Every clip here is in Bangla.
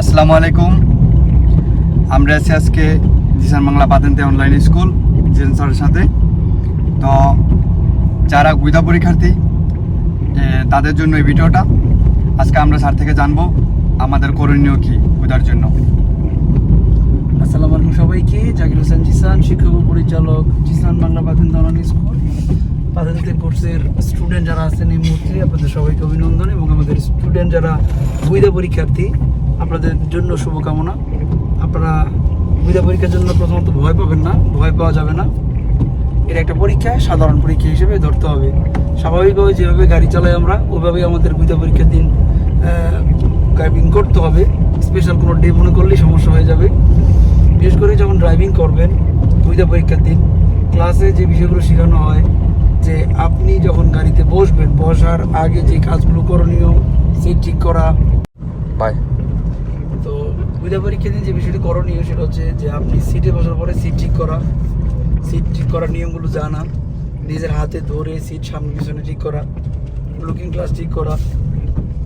আসসালামু আলাইকুম। আমরা আছি আজকে জিসান বাংলা পাতেন্তে অনলাইন স্কুল জিসান স্যারের সাথে। তো যারা গুইদা পরীক্ষার্থী তাদের জন্য এই ভিডিওটা। আজকে আমরা স্যার থেকে জানব আমাদের করণীয় কি গুইদার জন্য। আসসালামু আলাইকুম সবাইকে, জাকির হোসেন জিসান, শিক্ষক পরিচালক জিসান বাংলা পাতেন অনলাইন স্কুল পাতেন্তে কোর্সের স্টুডেন্ট যারা আছেন এই মুহূর্তে, আপনাদের সবাইকে অভিনন্দন এবং আমাদের স্টুডেন্ট যারা বৈধা পরীক্ষার্থী আপনাদের জন্য শুভকামনা। আপনারা বৈধা পরীক্ষার জন্য প্রথমত ভয় পাবেন না, ভয় পাওয়া যাবে না। এটা একটা পরীক্ষা, সাধারণ পরীক্ষা হিসেবে ধরতে হবে। স্বাভাবিকভাবে যেভাবে গাড়ি চালাই আমরা ওইভাবেই আমাদের বৈধা পরীক্ষার দিন ড্রাইভিং করতে হবে। স্পেশাল কোনো ডে মনে করলেই সমস্যা হয়ে যাবে। বিশেষ করে যখন ড্রাইভিং করবেন বৈধা পরীক্ষার দিন ক্লাসে যে বিষয়গুলো শেখানো হয়, যে আপনি যখন গাড়িতে বসবেন, বসার আগে যে কাজগুলো করণীয়, সিট ঠিক করা। বাই বৈধা পরীক্ষা দিন যে বিষয়টি করণীয় সেটা হচ্ছে যে আপনি সিটে বসার পরে সিট ঠিক করা, সিট ঠিক করার নিয়মগুলো জানা, নিজের হাতে ধরে সিট সামনে পিছনে ঠিক করা লুকিং গ্লাস ঠিক করা,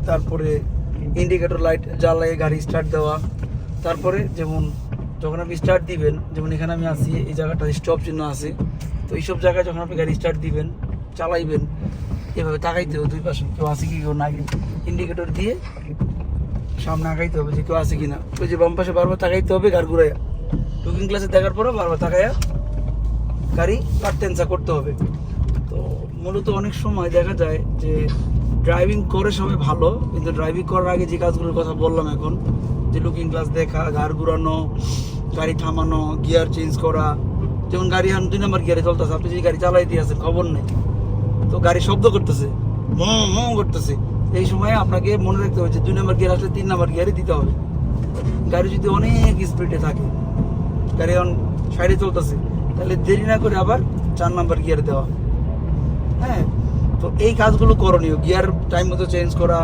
তারপরে ইন্ডিকেটর লাইট জ্বালিয়ে গাড়ি স্টার্ট দেওয়া, তারপরে যেমন যখন আপনি স্টার্ট দিবেন, যেমন এখানে আমি আছি, এই জায়গাটা স্টপ চিহ্ন আছে, তো এইসব জায়গায় যখন আপনি গাড়ি স্টার্ট দিবেন, চালাইবেন, এভাবে তাকাইতে হবে দুই পাশে, কেউ আছে কি, কেউ নাই ইন্ডিকেটর দিয়ে সামনে আগাইতে হবে, যে কেউ আছে কিনা। ওই যে বাম পাশে বারবার তাকাইতে হবে, গাড়ি ঘুরাইয়া। টুকিং ক্লাসে দেখার পরে বারবার তাকাইয়া গাড়ি পার্টেন্সা করতে হবে। তো মূলত অনেক সময় দেখা যায় যে ড্রাইভিং করে সবাই ভালো, কিন্তু ড্রাইভিং করার আগে যে কাজগুলোর কথা বললাম এখন, যে লুকিং গ্লাস দেখা, গাড় ঘুরানো, গাড়ি থামানো গিয়ার চেঞ্জ করা, যেমন গাড়ি এখন দুই নম্বর গিয়ারে চলতেছে, আপনি যদি গাড়ি চালাই দিয়ে আছেন, খবর নেই। তো গাড়ি শব্দ করতেছে মো মো করতেছে। এই সময় আপনাকে মনে রাখতে হবে যে দুই নম্বর গিয়ার আসলে তিন নম্বর গিয়ারে দিতে হবে। গাড়ি যদি অনেক স্পিডে থাকে, গাড়ি এখন সাইডে চলতেছে, তাহলে দেরি না করে আবার চার নাম্বার গিয়ার দেওয়া। হ্যাঁ তো এই কাজগুলো করণীয়। গিয়ার টাইম মতো চেঞ্জ করা,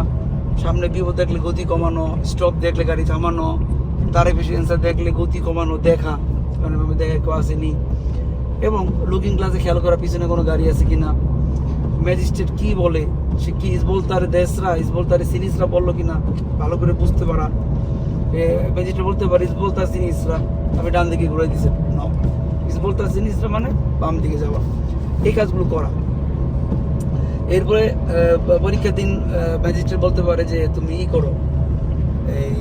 সামনে বিপদ দেখলে গতি কমানো স্টপ দেখলে গাড়ি থামানো, তার এফিসিয়েন্সার দেখলে গতি কমানো, দেখা। কারণ দেখা কেউ আসেনি। এবং লুকিং গ্লাসে খেয়াল করা, পিছনে কোনো গাড়ি আছে কিনা। ম্যাজিস্ট্রেট কি বলে সে কি ইসবলতারে দেশরা, ইসবলতারে সিনিসরা বলল কিনা, ভালো করে বুঝতে পারা। ম্যাজিস্ট্রেট বলতে পারে ইসবলতার ডান দিকে ঘুরে দিছে। না। ইসবলতার মানে বাম দিকে যাওয়া। এই কাজগুলো করা। এরপরে পরীক্ষার দিন ম্যাজিস্ট্রেট বলতে পারে যে তুমি ই করো, এই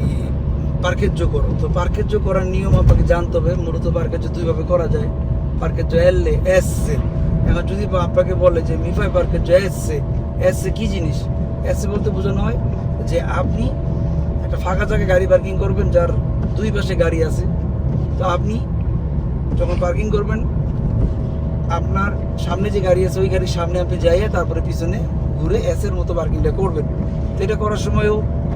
পার্কেজ্য করো। তো পার্কেজ্য করার নিয়ম আপনাকে জানতে হবে। মূলত পার্কেজ্য দুইভাবে করা যায়। পার্কেজ্য এল এস এখন যদি আপনাকে বলে যে মিফাই পার্কেজ্য এস এস কি জিনিস? এস বলতে বোঝানো হয় যে আপনি একটা ফাঁকা জায়গায় গাড়ি পার্কিং করবেন, যার দুই পাশে গাড়ি আছে। তো আপনি যখন পার্কিং করবেন, আপনার সামনে যে গাড়ি আছে, ওই গাড়ির সামনে আপনি যাইয়ে তারপরে পিছনে ঘুরে এসের মতো পার্কিংটা করবেন। তো এটা করার সময়ও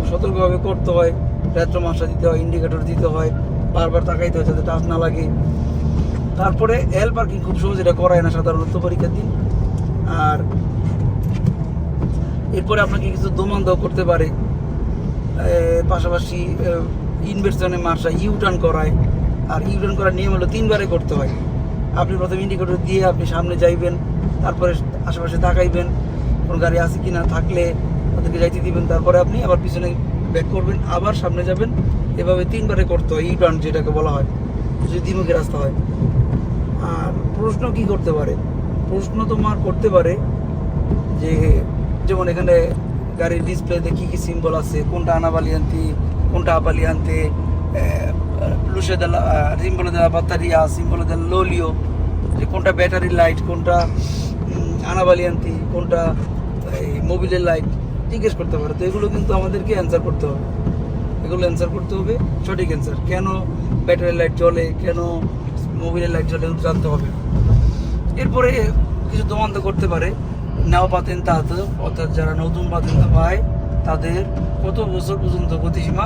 সতর্কভাবে করতে হয়। রেট্রো মাসা দিতে হয় ইন্ডিকেটর দিতে হয়, বারবার তাকাইতে হয় যাতে টাচ না লাগে। তারপরে এল পার্কিং খুব সহজ এটা করায় না সাধারণত পরীক্ষার দিন। আর এরপরে আপনাকে কিছু দোমান দাও করতে পারে। পাশাপাশি ইনভেস্টনে মার্শা ইউ টার্ন করায়। আর ইউ টার্ন করার নিয়ম হলো তিনবারে করতে হয়। আপনি প্রথমে ইন্ডিকেটর দিয়ে আপনি সামনে যাইবেন, তারপরে আশেপাশে তাকাইবেন, কোন গাড়ি আছে কি না থাকলে ওদেরকে যাইতে দিবেন, তারপরে আপনি আবার পিছনে ব্যাক করবেন, আবার সামনে যাবেন। এভাবে তিনবারে করতে হয় ইউ টার্ন যেটাকে বলা হয় যদি দ্বিমুখী রাস্তা হয়। আর প্রশ্ন কি করতে পারে? প্রশ্ন তোমার করতে পারে যে যেমন এখানে গাড়ির ডিসপ্লেতে কি কি সিম্বল আছে, কোনটা আনাবালিয়ান্তি কোনটা আপালিয়ান্তে লুসে দেলা সিম্বলে দেলা বাতারিয়া সিম্বলে দেলা লোলিও, যে কোনটা ব্যাটারি লাইট কোনটা আনাবালিয়ান্তি কোনটা, এই মোবিলের লাইট জিজ্ঞেস করতে পারে। তো এগুলো কিন্তু আমাদেরকে অ্যান্সার করতে হবে। এগুলো অ্যান্সার করতে হবে, সঠিক অ্যান্সার কেন ব্যাটারি লাইট জ্বলে, কেন মোবিলের লাইট জ্বলে জানতে হবে এরপরে কিছু দোমান্ত করতে পারে। নাও পাতেন তাতে অর্থাৎ যারা নতুন পাতেন পায় তাদের কত বছর পর্যন্ত গতিসীমা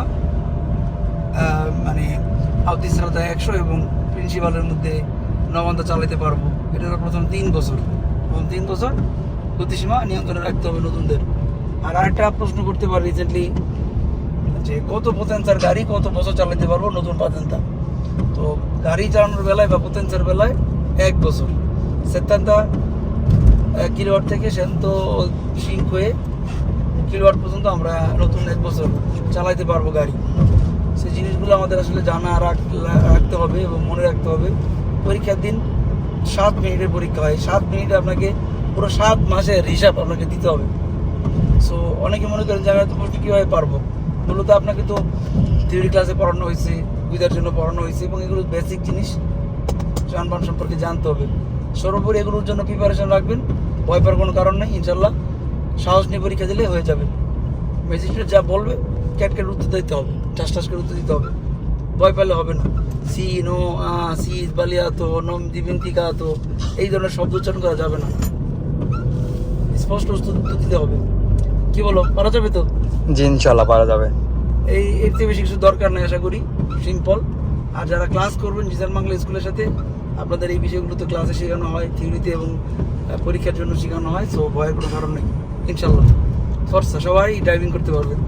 মানে আউতিশ্রাতা একশো এবং প্রিন্সিপালের মধ্যে নবান্তা চালাতে পারব। এটা প্রথম তিন বছর। প্রথম তিন বছর গতিসীমা নিয়ন্ত্রণে রাখতে হবে নতুনদের। আর আরেকটা প্রশ্ন করতে পারে রিসেন্টলি যে কত পতেন্সার গাড়ি, কত বছর চালাতে পারব নতুন পাতেন্তা তো? গাড়ি চালানোর বেলায় বা পতেন্সার বেলায় এক বছর। সেত্তান্তা কিলোয়াট থেকে সেন্ত সিঙ্ক হয়ে কিলোয়াট পর্যন্ত আমরা নতুন এক বছর চালাইতে পারব গাড়ি। সেই জিনিসগুলো আমাদের আসলে জানা রাখ- রাখতে হবে এবং মনে রাখতে হবে। পরীক্ষার দিন সাত মিনিটের পরীক্ষা হয়। সাত মিনিটে আপনাকে পুরো সাত মাসের হিসাব আপনাকে দিতে হবে। সো অনেকে মনে করেন যে আমি এত প্রশ্ন কীভাবে পারব? মূলত আপনাকে তো থিওরি ক্লাসে পড়ানো হয়েছে বুঝার জন্য পড়ানো হয়েছে এবং এগুলো বেসিক জিনিস। যানবাহন সম্পর্কে জানতে হবে। সর্বোপরি এগুলোর জন্য প্রিপারেশন রাখবেন। ভয় পাওয়ার কোনো কারণ নেই ইনশাল্লাহ সাহস নিয়ে পরীক্ষা দিলে হয়ে যাবে। ম্যাজিস্ট্রেট যা বলবে ক্যাট ক্যাট উত্তর দিতে হবে ঠাস ঠাস করে উত্তর দিতে হবে। ভয় পেলে হবে না। সি নো আ সি বালিয়াতো নম দিবিন্তিকা তো এই ধরনের শব্দ উচ্চারণ করা যাবে না। স্পষ্ট উত্তর উত্তর দিতে হবে। কি বলো পারা যাবে তো? জি ইনশাল্লাহ পারা যাবে। এই এর থেকে বেশি কিছু দরকার নেই আশা করি। সিম্পল আর যারা ক্লাস করবেন জিজান বাংলা স্কুলের সাথে, আপনাদের এই বিষয়গুলো তো ক্লাসে শেখানো হয় থিওরিতে এবং পরীক্ষার জন্য শেখানো হয় সো ভয়ের কোনো কারণ নেই ইনশাল্লাহ ফর্সা সবাই ড্রাইভিং করতে পারবেন